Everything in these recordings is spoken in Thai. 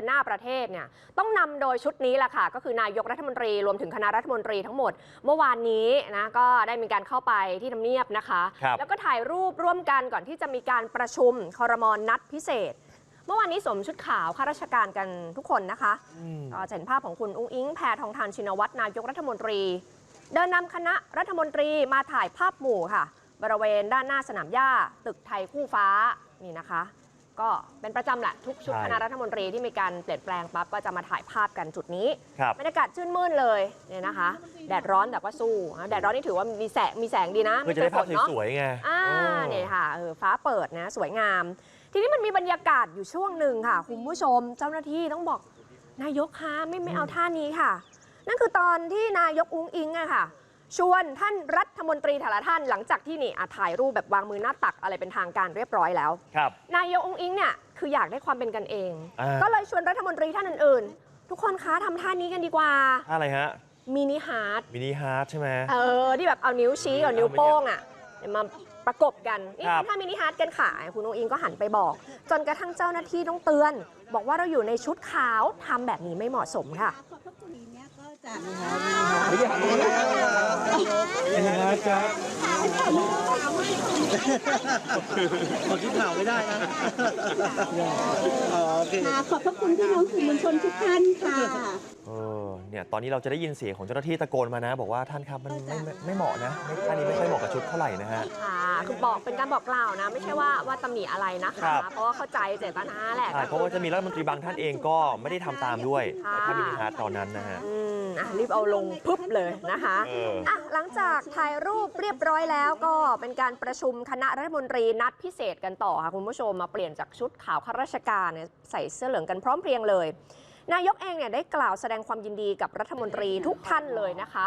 นหน้าประเทศเนี่ยต้องนำโดยชุดนี้แหละค่ะ ก็คือนายกรัฐมนตรีรวมถึงคณะรัฐมนตรีทั้งหมด เมื่อวานนี้นะก็ได้มีการเข้าไปที่ทำเนียบนะคะครับแล้วก็ถ่ายรูปร่วมกันก่อนที่จะมีการประชุมคอรมอนนัดพิเศษเมื่อวานนี้สวมชุดขาวข้าราชการกันทุกคนนะคะอืมก็จะเห็นภาพของคุณอุ้งอิงแพทองทานชินวัตรนายกรัฐมนตรี เดินนำคณะรัฐมนตรีมาถ่ายภาพหมู่ค่ะ บริเวณด้านหน้าสนามหญ้า ตึกไทยคู่ฟ้านี่นะคะ ก็เป็นประจำแหละทุกชุดใช่คณะรัฐมนตรีที่มีการเปลี่ยนแปลงปั๊บก็จะมาถ่ายภาพกันจุดนี้ครับบรรยากาศชื่นมื่นเลยเนี่ยนะคะ แดดร้อนแต่ก็สู้นะแดดร้อนนี่ถือว่ามีแสงมีแสงดีนะเพื่อจะม่ได้เจภาพฝนเนาะสวยๆไงอ่าเออเนี่ยค่ะเออฟ้าเปิดนะสวยงาม ทีนี้มันมีบรรยากาศอยู่ช่วงหนึ่งค่ะคุณผู้ชมเจ้าหน้าที่ต้องบอกนายกคะไม่ไม่เอาท่านี้ค่ะ นั่นคือตอนที่นายกอุ้งอิงอะค่ะ ชวนท่านรัฐมนตรีแต่ละท่านหลังจากที่นี่อะถ่ายรูปแบบวางมือหน้าตักอะไรเป็นทางการเรียบร้อยแล้ว ครับ นายกอุ้งอิงเนี่ยคืออยากได้ความเป็นกันเอง อ่า ก็เลยชวนรัฐมนตรีท่านอื่นๆ ทุกคนคะทำท่านี้กันดีกว่าท่าอะไรฮะมินิฮาร์ด มินิฮาร์ดใช่ไหม เออ ที่แบบเอานิ้วชี้กับนิ้วโป้งอะมาประกบกันนี่ครับทำท่ามินิฮาร์ดกันค่ะคุณองอิงก็หันไปบอก จนกระทั่งเจ้าหน้าที่ต้องเตือน บอกว่าเราอยู่ในชุดขาวทำแบบนี้ไม่เหมาะสมค่ะ ขอบพระคุณเนี้ยก็จะขอที่ข่าวไม่ได้นะอ๋อโอเค ค่ะขอบพระคุณพี่น้องสื่อมวลชนทุกท่านค่ะ เออเนี่ยตอนนี้เราจะได้ยินเสียงของเจ้าหน้าที่ตะโกนมานะ บอกว่าท่านครับมันไม่ไม่ไม่เหมาะนะไม่ท่านี้ไม่ค่อยเหมาะกับชุดเท่าไหร่นะฮะ ค่ะคือบอกเป็นการบอกกล่าวนะ ไม่ใช่ว่าว่าตำหนิอะไรนะครัคะ บ เพราะว่าเข้าใจเจตนาแหละใช่เพราะว่าจะมีรัฐมนตรีบางท่านเองก็ไม่ได้ทำตามด้วยค่ะในท่ามินิฮาร์ดตอนนั้นนะฮะ อืมอะรีบเอาลงปุ๊บเลยนะคะเอออะหลังจากถ่ายรูปเรียบร้อยแล้วก็เป็นการประชุมคณะรัฐมนตรีนัดพิเศษกันต่อค่ะคุณผู้ชมมาเปลี่ยนจากชุดขาวข้าราชการเนี่ยใส่เสื้อเหลืองกันพร้อมเพรียงเลย นายกเองเนี่ยได้กล่าวแสดงความยินดีกับรัฐมนตรีทุกท่านเลยนะคะ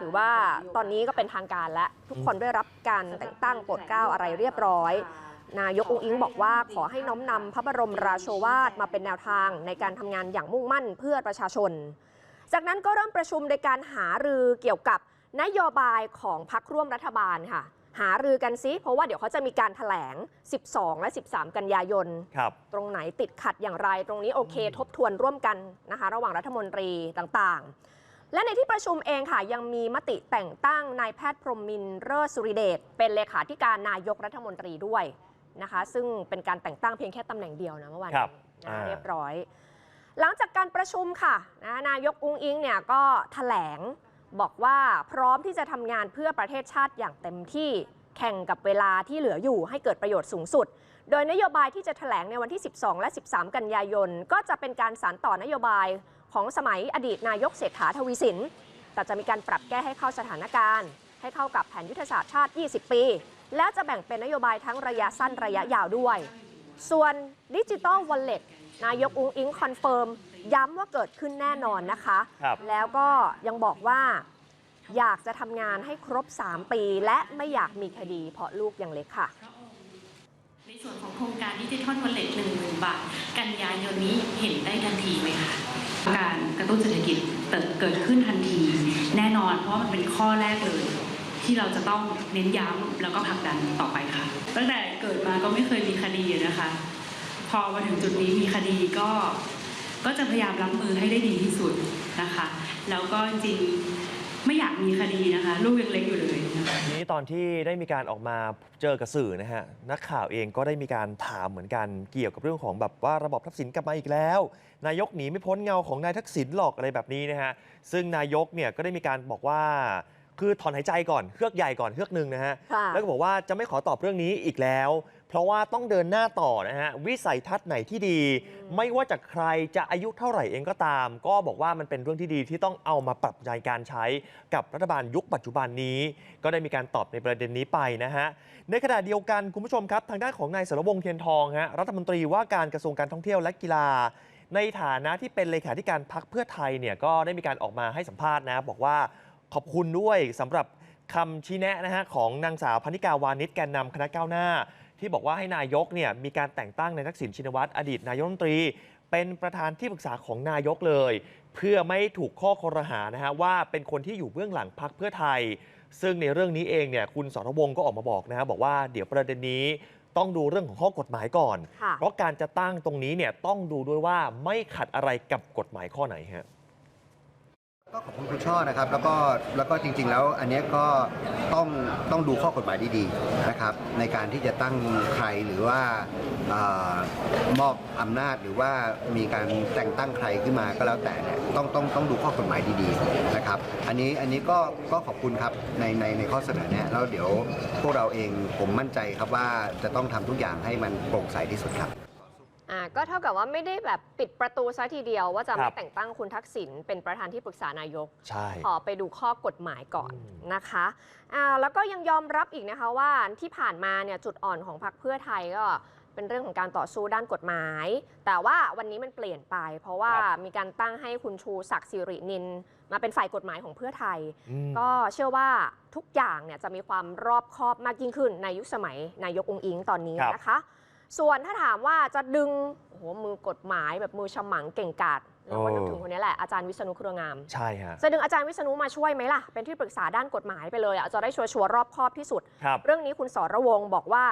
ถือว่าตอนนี้ก็เป็นทางการและทุกคนได้รับการแต่งตั้งโปรดเกล้าอะไรเรียบร้อย นายกองค์อิงบอกว่าขอให้น้อมนำพระบรมราโชวาทมาเป็นแนวทางในการทำงานอย่างมุ่งมั่นเพื่อประชาชน จากนั้นก็เริ่มประชุมโดยการหารือเกี่ยวกับนโยบายของพักร่วมรัฐบาลค่ะ หารือกันซิเพราะว่าเดี๋ยวเขาจะมีการถแถลง 12 และ 13 กันยายน ครับ ตรงไหนติดขัดอย่างไร ตรงนี้โอเค ทบทวนร่วมกันนะคะ ระหว่างรัฐมนตรีต่างๆ และในที่ประชุมเองค่ะยังมีมติแต่งตั้งนายแพทย์พรหมมินทร์เลิศสุริเดชเป็นเลขาธิการนายกรัฐมนตรีด้วยนะคะ ซึ่งเป็นการแต่งตั้งเพียงแค่ตำแหน่งเดียวนะเมื่อวานครันี้บนะอ่า เรียบร้อย หลังจากการประชุมค่ะนะนายกอุ้งอิงเนี่ยก็แถลง บอกว่าพร้อมที่จะทำงานเพื่อประเทศชาติอย่างเต็มที่แข่งกับเวลาที่เหลืออยู่ให้เกิดประโยชน์สูงสุด โดยนโยบายที่จะแถลงในวันที่ 12 และ 13 กันยายน ก็จะเป็นการสานต่อนโยบายของสมัยอดีตนายกเศรษฐาทวีสิน แต่จะมีการปรับแก้ให้เข้าสถานการณ์ ให้เข้ากับแผนยุทธศาสตร์ชาติ 20 ปี และจะแบ่งเป็นนโยบายทั้งระยะสั้นระยะยาวด้วย ส่วนดิจิ t a ลวอลเล็ต นายกอุ้งอิงคอนเฟิร์มย้ำว่าเกิดขึ้นแน่นอนนะคะ ครับ แล้วก็ยังบอกว่าอยากจะทำงานให้ครบ 3 ปี และไม่อยากมีคดี เพราะลูกยังเล็กค่ะ ในส่วนของโครงการดิจิทัลวอลเล็ตหนึ่งหมื่นบาท กันยายนนี้เห็นได้ทันทีไหมคะการกระตุ้นเศรษฐกิจเติบเกิดขึ้นทันที แน่นอนเพราะว่ามันเป็นข้อแรกเลย ที่เราจะต้องเน้นย้ำแล้วก็ผลักดันต่อไปค่ะ ตั้งแต่เกิดมาก็ไม่เคยมีคดีนะคะ พอมาถึงจุดนี้มีคดีก็ก็จะพยายามรับมือให้ได้ดีที่สุดนะคะ แล้วก็จริงๆไม่อยากมีคดีนะคะ ลูกยังเล็กอยู่เลยนะคะทีนี้ตอนที่ได้มีการออกมาเจอกับสื่อนะฮะนักข่าวเองก็ได้มีการถามเหมือนกันเกี่ยวกับเรื่องของแบบว่าระบอบทักษิณกลับมาอีกแล้ว นายกหนีไม่พ้นเงาของนายทักษิณหรอกอะไรแบบนี้นะฮะซึ่งนายกเนี่ยก็ได้มีการบอกว่าคือถอนหายใจก่อนเฮือกใหญ่ก่อนเฮือกหนึ่งนะฮะค่ะแล้วก็บอกว่าจะไม่ขอตอบเรื่องนี้อีกแล้ว เพราะว่าต้องเดินหน้าต่อนะฮะวิสัยทัศน์ไหนที่ดี ไม่ว่าจะใครจะอายุเท่าไหร่เองก็ตาม ก็บอกว่ามันเป็นเรื่องที่ดีที่ต้องเอามาปรับใจการใช้กับรัฐบาลยุคปัจจุบันนี้ ก็ได้มีการตอบในประเด็นนี้ไปนะฮะในขณะเดียวกันคุณผู้ชมครับ ทางด้านของนายสรวงศ์เทียนทองฮะรัฐมนตรีว่าการกระทรวงการท่องเที่ยวและกีฬา ในฐานะที่เป็นเลขาธิการพักเพื่อไทยเนี่ยก็ได้มีการออกมาให้สัมภาษณ์นะบอกว่าขอบคุณด้วยสำหรับคำชี้แนะนะฮะของนางสาวพนิกาวานิชแกนนำคณะก้าวหน้า ที่บอกว่าให้นายกเนี่ยมีการแต่งตั้งในายทักษิณชินวัตรอดีตนายกรัฐมนตรี เป็นประธานที่ปรึกษาของนายกเลย เพื่อไม่ถูกข้อคอรหานะฮะว่าเป็นคนที่อยู่เบื้องหลังพักเพื่อไทย ซึ่งในเรื่องนี้เองเนี่ยคุณสรวงศ์ก็ออกมาบอกนะฮะบอกว่าเดี๋ยวประเด็นนี้ต้องดูเรื่องของข้อกฎหมายก่อนค่ะเพราะการจะตั้งตรงนี้เนี่ยต้องดูด้วยว่าไม่ขัดอะไรกับกฎหมายข้อไหนฮะ ก็ขอบคุณคุณช่อนะครับแล้วก็แล้วก็จริง ๆ แล้วอันนี้ก็ต้องต้องดูข้อกฎหมายดีๆนะครับในการที่จะตั้งใครหรือว่าออมอบอำนาจหรือว่ามีการแต่งตั้งใครขึ้นมาก็แล้วแต่เนี่ยต้องต้องต้องดูข้อกฎหมายดีๆนะครับอันนี้อันนี้ก็ก็ขอบคุณครับในในในข้อเสนอแนะแล้วเดี๋ยวพวกเราเองผมมั่นใจครับว่าจะต้องทำทุกอย่างให้มันโปร่งใสที่สุดครับ อ่าก็เท่ากับว่าไม่ได้แบบปิดประตูซะทีเดียว ว่าจะครัไม่บ แต่งตั้งคุณทักษิณเป็นประธานที่ปรึกษานายก ใช่ ขอไปดูข้อกฎหมายก่อนอืม นะคะอ่าแล้วก็ยังยอมรับอีกนะคะว่าที่ผ่านมาเนี่ยจุดอ่อนของพรรคเพื่อไทยก็เป็นเรื่องของการต่อสู้ด้านกฎหมาย แต่ว่าวันนี้มันเปลี่ยนไป เพราะว่ามีการตั้งให้คุณชูศักดิ์สิรินิน มาเป็นฝ่ายกฎหมายของเพื่อไทย อืม ก็เชื่อว่าทุกอย่างเนี่ยจะมีความรอบคอบมากยิ่งขึ้นในยุคสมัยนายกองค์อิงตอนนี้ครับ นะคะ ส่วนถ้าถามว่าจะดึงโอ้โหมือกฎหมายแบบมือฉมังเก่งกาจเราก็นึกถึงคนนี้แหละอาจารย์วิษณุเครืองาม ใช่ฮะจะดึงอาจารย์วิษณุมาช่วยไหมล่ะ เป็นที่ปรึกษาด้านกฎหมายไปเลยอะจะได้ชัวร์ๆรอบคอบที่สุดครับเรื่องนี้คุณสรวงศ์บอกว่า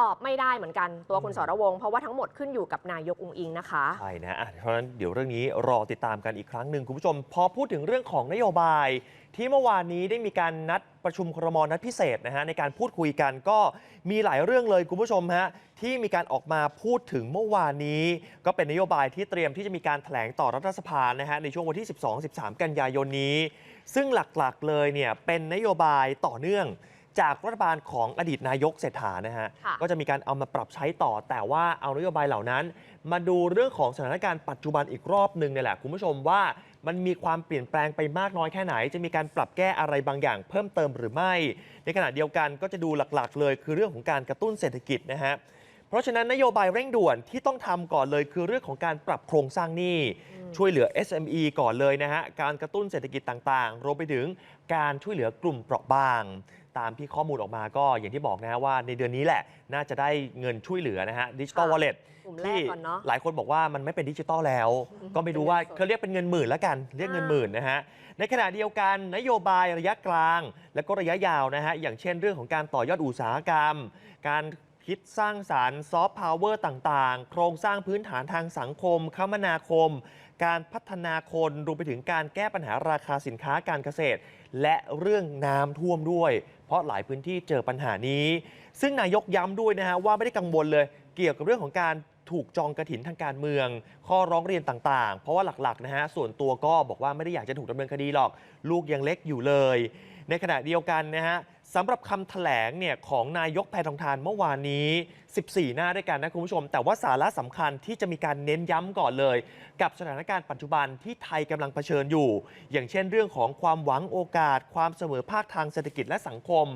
ตอบไม่ได้เหมือนกันตัวคุณสรวงศ์เพราะว่าทั้งหมดขึ้นอยู่กับนายกองค์อิงนะคะ ใช่นะอะเพราะฉะนั้นเดี๋ยวเรื่องนี้รอติดตามกันอีกครั้งหนึ่งคุณผู้ชม พอพูดถึงเรื่องของนโยบาย ที่เมื่อวานนี้ได้มีการนัดประชุมครมนัดพิเศษนะฮะในการพูดคุยกันก็มีหลายเรื่องเลยคุณผู้ชมฮะที่มีการออกมาพูดถึงเมื่อวานนี้ ก็เป็นนโยบายที่เตรียมที่จะมีการแถลงต่อรัฐสภานะฮะในช่วงวันที่ 12-13 กันยายนนี้ ซึ่งหลักๆเลยเนี่ยเป็นนโยบายต่อเนื่อง จากรัฐบาลของอดีตนายกเศรษฐานะฮะค่ะก็จะมีการเอามาปรับใช้ต่อ แต่ว่าเอานโยบายเหล่านั้น มาดูเรื่องของสถานการณ์ปัจจุบันอีกรอบหนึ่งเนี่ยแหละคุณผู้ชมว่ามันมีความเปลี่ยนแปลงไปมากน้อยแค่ไหน จะมีการปรับแก้อะไรบางอย่าง เพิ่มเติมหรือไม่ ในขณะเดียวกันก็จะดูหลักๆ เลย คือเรื่องของการกระตุ้นเศรษฐกิจนะฮะ เพราะฉะนั้นนโยบายเร่งด่วนที่ต้องทำก่อนเลยคือเรื่องของการปรับโครงสร้างหนี้ ช่วยเหลือ SME ก่อนเลยนะฮะ การกระตุ้นเศรษฐกิจต่างๆ รวมไปถึงการช่วยเหลือกลุ่มเปราะบาง ตามที่ข้อมูลออกมาก็อย่างที่บอกนะฮะว่าในเดือนนี้แหละน่าจะได้เงินช่วยเหลือนะฮะดิจิตอลค่ะวอลเล็ตกลุ่มแรที่กก่อนเนาะ หลายคนบอกว่ามันไม่เป็นดิจิตอลแล้ว ก็ไม่รู้ว่าเป็นเงินสดเขาเรียกเป็นเงินหมื่นแล้วกัน เรียกเงินหมื่นนะฮะ ในขณะเดียวกันนโยบายระยะกลาง และก็ระยะยาวนะฮะ อย่างเช่นเรื่องของการต่อยอดอุตสาหกรรม การคิดสร้างสารรค์ซอฟต์พาวเวอร์ต่างๆ โครงสร้างพื้นฐานทางสังคม คมนาคม การพัฒนาคนรวมไปถึงการแก้ปัญหาราคาสินค้าการเกษตร และเรื่องน้ำท่วมด้วย เพราะหลายพื้นที่เจอปัญหานี้ ซึ่งนายกย้ำด้วยนะฮะว่าไม่ได้กังวลเลย เกี่ยวกับเรื่องของการถูกจองกระถินทางการเมือง ข้อร้องเรียนต่างๆ เพราะว่าหลักๆนะฮะส่วนตัวก็บอกว่าไม่ได้อยากจะถูกดำเนินคดีหรอก ลูกยังเล็กอยู่เลย ในขณะเดียวกันนะฮะ สำหรับคำแถลงเนี่ยของนายกแพทองทานเมื่อวานนี้ 14 หน้าด้วยกันนะคุณผู้ชม แต่ว่าสาระสำคัญที่จะมีการเน้นย้ำก่อนเลย กับสถานการณ์ปัจจุบันที่ไทยกำลังเผชิญอยู่ อย่างเช่นเรื่องของความหวังโอกาส ความเสมอภาคทางเศรษฐกิจและสังคม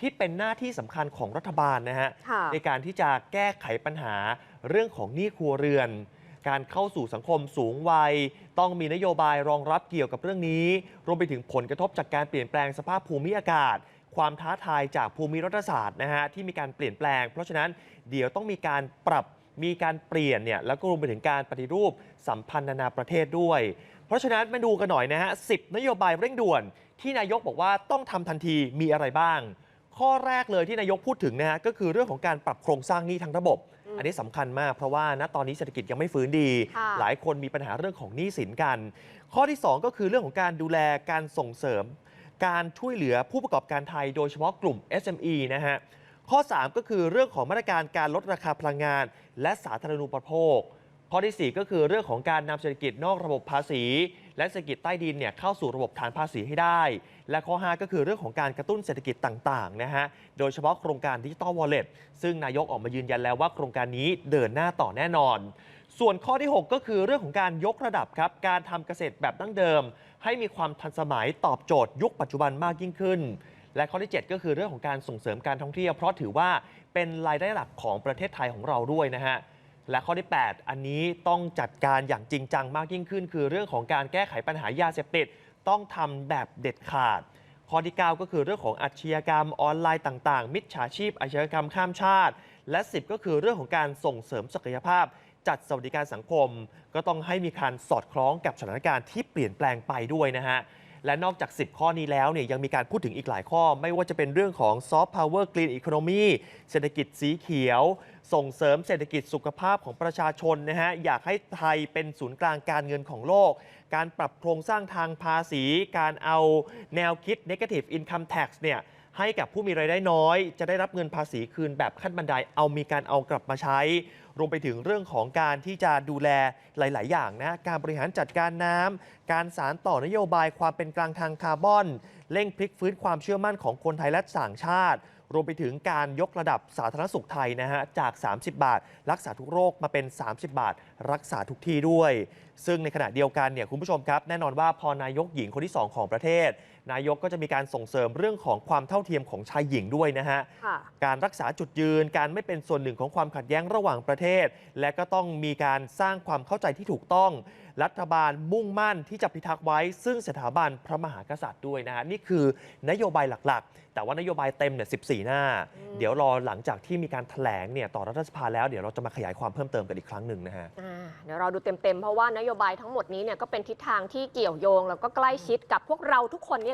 ที่เป็นหน้าที่สำคัญของรัฐบาลนะฮะค่ะในการที่จะแก้ไขปัญหาเรื่องของหนี้ครัวเรือนการเข้าสู่สังคมสูงวัย ต้องมีนโยบายรองรับเกี่ยวกับเรื่องนี้ รวมไปถึงผลกระทบจากการเปลี่ยนแปลงสภาพภูมิอากาศ ความท้าทายจากภูมิรัฐศาสตร์นะฮะที่มีการเปลี่ยนแปลง เพราะฉะนั้นเดี๋ยวต้องมีการปรับมีการเปลี่ยนเนี่ยแล้วก็รวมไปถึงการปฏิรูปสัมพันธ์นานาประเทศด้วย เพราะฉะนั้นมาดูกันหน่อยนะฮะสินโยบายเร่งด่วน ที่นายกบอกว่าต้องทำทันทีมีอะไรบ้าง ข้อแรกเลยที่นายกพูดถึงนะฮะก็คือเรื่องของการปรับโครงสร้างหนี้ทั้งระบบอืมอันนี้สำคัญมากเพราะว่าณตอนนี้เศรษฐกิจยังไม่ฟื้นดีค่ะหลายคนมีปัญหาเรื่องของหนี้สินกัน ข้อที่ 2 ก็คือเรื่องของการดูแลการส่งเสริม การช่วยเหลือผู้ประกอบการไทย โดยเฉพาะกลุ่ม SME นะฮะข้อ 3 ก็คือเรื่องของมาตรการการลดราคาพลังงาน และสาธารณูปโภค ข้อทีสี่4 ก็คือเรื่องของการนำเศรษฐกิจนอกระบบภาษี และเศรษฐกิจใต้ดินเนี่ยเข้าสู่ระบบฐานภาษีให้ได้ และข้อ 5 ก็คือเรื่องของการกระตุ้นเศรษฐกิจต่างๆนะฮะโดยเฉพาะโครงการดิจิ t a ลวอลเล็ตซึ่งนายกออกมายืนยันแล้วว่าโครงการนี้เดินหน้าต่อแน่นอน ส่วนข้อที่ 6 ก็คือเรื่องของการยกระดับครับการทำเกษตรแบบดั้งเดิม ให้มีความทันสมัยตอบโจทย์ยุคปัจจุบันมากยิ่งขึ้น และข้อที่ 7 ก็คือเรื่องของการส่งเสริมการท่องเที่ยว เพราะถือว่าเป็นรายได้หลักของประเทศไทยของเราด้วยนะฮะและข้อที่ 8 อันนี้ต้องจัดการอย่างจริงจังมากยิ่งขึ้น คือเรื่องของการแก้ไขปัญหายาเสพติดต้องทำแบบเด็ดขาด ข้อที่ 9 ก็คือเรื่องของอาชญากรรมออนไลน์ต่าง ๆ มิจฉาชีพอาชญากรรมข้ามชาติ และ 10 ก็คือเรื่องของการส่งเสริมศักยภาพ จัดสวัสดิการสังคม ก็ต้องให้มีการสอดคล้องกับสถานการณ์ที่เปลี่ยนแปลงไปด้วยนะฮะและนอกจาก 10 ข้อนี้แล้วเนี่ยยังมีการพูดถึงอีกหลายข้อ ไม่ว่าจะเป็นเรื่องของซอฟต์พาวเวอร์กรีนอีโคโนมีเศรษฐกิจสีเขียว ส่งเสริมเศรษฐกิจสุขภาพของประชาชนนะฮะ อยากให้ไทยเป็นศูนย์กลางการเงินของโลก การปรับโครงสร้างทางภาษี การเอาแนวคิด negative income tax เนี่ยให้กับผู้มีรายได้น้อย จะได้รับเงินภาษีคืนแบบขั้นบันไดเอามีการเอากลับมาใช้ รวมไปถึงเรื่องของการที่จะดูแลหลาย ๆ อย่างนะการบริหารจัดการน้ำการสารต่อนโยบายความเป็นกลางทางคาร์บอน เร่งพลิกฟื้นความเชื่อมั่นของคนไทยและต่างชาติ รวมไปถึงการยกระดับสาธารณสุขไทยนะฮะจาก 30 บาท รักษาทุกโรคมาเป็น 30 บาท รักษาทุกที่ด้วย ซึ่งในขณะเดียวกันเนี่ยคุณผู้ชมครับ แน่นอนว่าพอนายกหญิงคนที่ 2 ของประเทศ นายกก็จะมีการส่งเสริมเรื่องของความเท่าเทียมของชายหญิงด้วยนะฮะ ค่ะ การรักษาจุดยืน การไม่เป็นส่วนหนึ่งของความขัดแย้งระหว่างประเทศ และก็ต้องมีการสร้างความเข้าใจที่ถูกต้อง รัฐบาลมุ่งมั่นที่จะพิทักษ์ไว้ ซึ่งสถาบันพระมหากษัตริย์ด้วยนะฮะนี่คือนโยบายหลักๆ แต่ว่านโยบายเต็มเนี่ย14 หน้า เดี๋ยวรอหลังจากที่มีการแถลงเนี่ยต่อรัฐสภาแล้วเดี๋ยวเราจะมาขยายความเพิ่มเติมกันอีกครั้งหนึ่งนะฮะ อ่าเดี๋ยวเราดูเต็มๆ เพราะว่านโยบายทั้งหมดนี้เนี่ยก็เป็นทิศทางที่เกี่ยวโยง แล้วก็ใกล้ชิดกับพวกเราทุกคนนี่แหละ